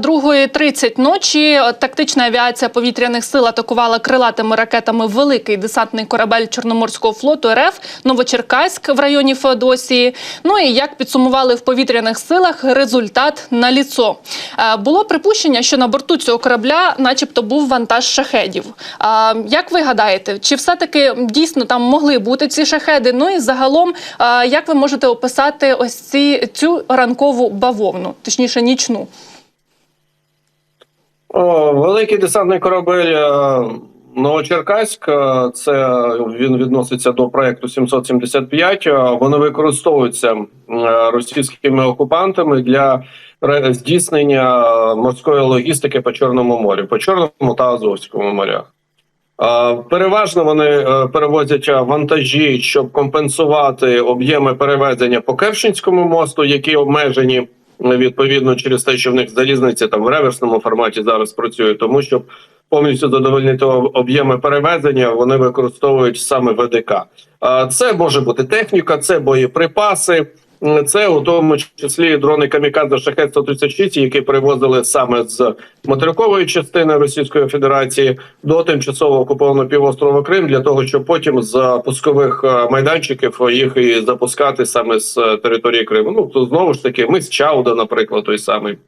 2.30 ночі тактична авіація повітряних сил атакувала крилатими ракетами великий десантний корабель Чорноморського флоту РФ Новочеркаськ в районі Феодосії. Ну і як підсумували в повітряних силах, результат на ліцо. Е, Було припущення, що на борту цього корабля, начебто, був вантаж шахедів. А, Як ви гадаєте, чи все-таки дійсно там могли бути ці шахеди? Ну і загалом, е, як ви можете описати ось ці цю ранкову бавовну, точніше нічну? Великий десантний корабель е, Новочеркаськ. е, Це він відноситься до проекту 775. е, Вони використовуються російськими окупантами для здійснення морської логістики по Чорному морю, по Чорному та Азовському морях. Переважно вони перевозять вантажі, щоб компенсувати об'єми перевезення по Керченському мосту, які обмежені відповідно через те, що в них залізниця там в реверсному форматі зараз працює, тому щоб повністю задовольнити об'єми перевезення, вони використовують саме ВДК. Це може бути техніка, це боєприпаси. Це у тому числі дрони Камікадзе Шахет 136 які привозили саме з материкової частини Російської Федерації до тимчасово окупованого півострова Крим для того, щоб потім з пускових е, майданчиків їх і запускати саме з е, території Криму. Ну то знову ж таки, ми з Чауда, наприклад, той самий.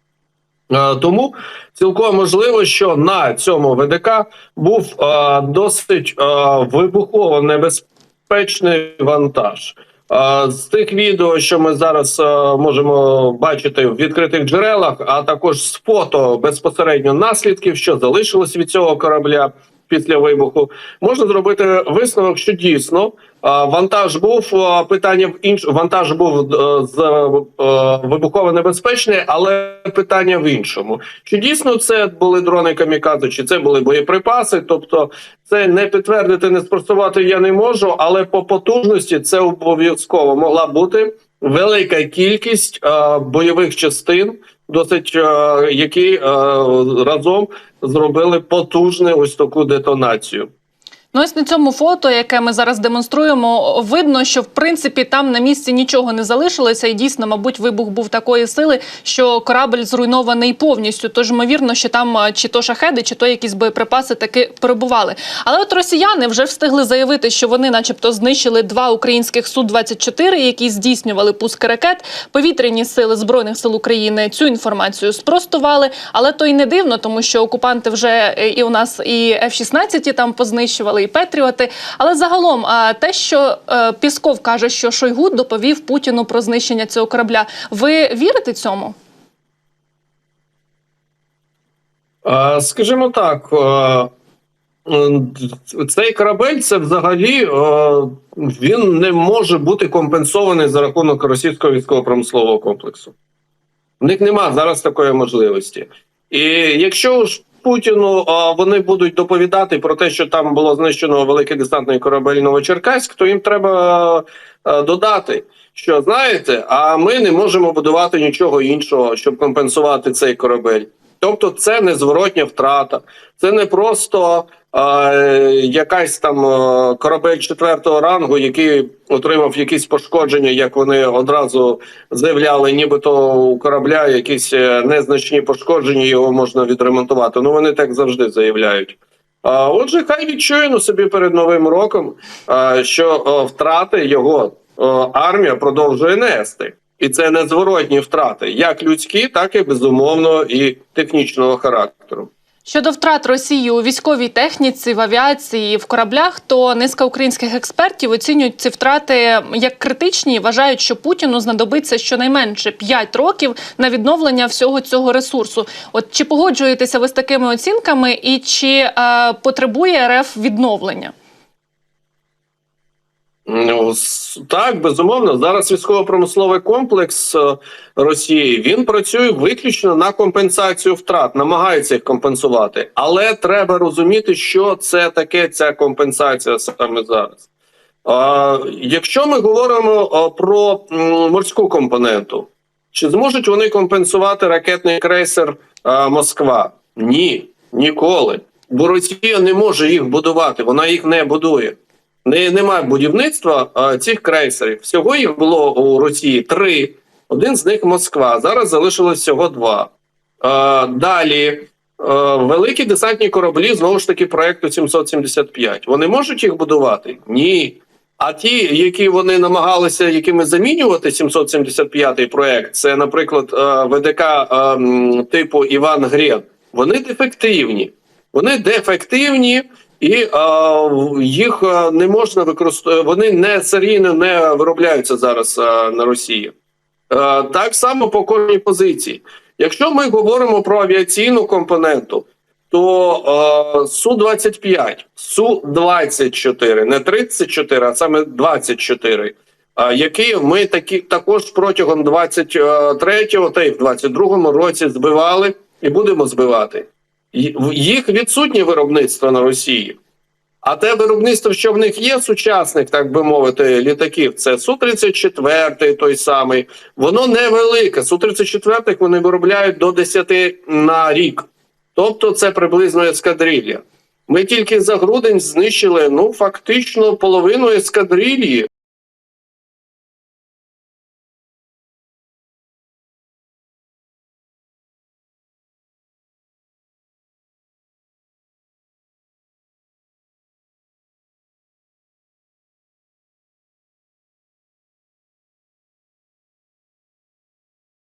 Е, Тому цілком можливо, що на цьому ВДК був досить вибухово небезпечний вантаж. З тих відео, що ми зараз можемо бачити в відкритих джерелах, а також з фото безпосередньо наслідків, що залишилось від цього корабля після вибуху, можна зробити висновок, що дійсно вантаж був питання в інш... вантаж був е, з е, вибухово небезпечний, але питання в іншому: чи дійсно це були дрони камікадзе, чи це були боєприпаси? Тобто, це не підтвердити, не спростувати я не можу, але по потужності це обов'язково могла бути велика кількість е, бойових частин, досить е, які е, разом зробили потужну ось таку детонацію. Ну, ось на цьому фото, яке ми зараз демонструємо, видно, що в принципі там на місці нічого не залишилося, і дійсно, мабуть, вибух був такої сили, що корабль зруйнований повністю. Тож ймовірно, що там чи то шахеди, чи то якісь боєприпаси таки перебували. Але от росіяни вже встигли заявити, що вони, начебто, знищили два українських су 24 які здійснювали пуски ракет. Повітряні сили збройних сил України цю інформацію спростували. Але то й не дивно, тому що окупанти вже е, і у нас і F-16 там познищували, і Петріоти. Але загалом, те, що е, Пісков каже, що Шойгу доповів Путіну про знищення цього корабля. Ви вірите цьому? Скажімо так, е, цей корабель це взагалі е, він не може бути компенсований за рахунок російського військово-промислового комплексу. В них нема зараз такої можливості. І якщо Путіну вони будуть доповідати про те, що там було знищено великий десантний корабель Новочеркаськ, то їм треба додати, що знаєте, а ми не можемо будувати нічого іншого, щоб компенсувати цей корабель. Тобто, це незворотня втрата, це не просто е, якась там е, корабель четвертого рангу, який отримав якісь пошкодження, як вони одразу заявляли, нібито у корабля якісь е, незначні пошкодження, його можна відремонтувати. Ну вони так завжди заявляють. А отже, хай відчує на собі перед новим роком, що втрати його армія продовжує нести. І це незворотні втрати, як людські, так і безумовно і технічного характеру. Щодо втрат Росії у військовій техніці, в авіації, в кораблях, то низка українських експертів оцінюють ці втрати як критичні і вважають, що Путіну знадобиться щонайменше 5 років на відновлення всього цього ресурсу. От чи погоджуєтеся ви з такими оцінками, і чи е, потребує РФ відновлення? Ну, так, безумовно. Зараз військово-промисловий комплекс е, Росії він працює виключно на компенсацію втрат, намагається їх компенсувати. Але треба розуміти, що це таке ця компенсація саме зараз. Якщо ми говоримо про морську компоненту, чи зможуть вони компенсувати ракетний крейсер Москва? Ні, ніколи. Бо Росія не може їх будувати, вона їх не будує. Не, немає будівництва а, цих крейсерів. Всього їх було у Росії три. Один з них Москва. Зараз залишилось всього два. далі. Е, великі десантні кораблі знову ж таки проекту 775. Вони можуть їх будувати? Ні. А ті, які вони намагалися якими замінювати 775-й проект, це, наприклад, ВДК типу Іван Грен, вони дефективні. Вони дефективні і е, їх е, не можна використовувати. Вони не серійно не виробляються зараз е, на Росії. Е, так само по кожній позиції. Якщо ми говоримо про авіаційну компоненту, то су 25 су 24 не 34, а саме 24, е, які ми такі також протягом 23-го та й в 22-му році збивали і будемо збивати. Їх відсутнє виробництво на Росії. А те виробництво, що в них є сучасних, так би мовити, літаків, це Су-34, той самий, воно невелике. Су-34 вони виробляють до 10 на рік. Тобто це приблизно ескадрилля. Ми тільки за грудень знищили ну фактично половину ескадрилії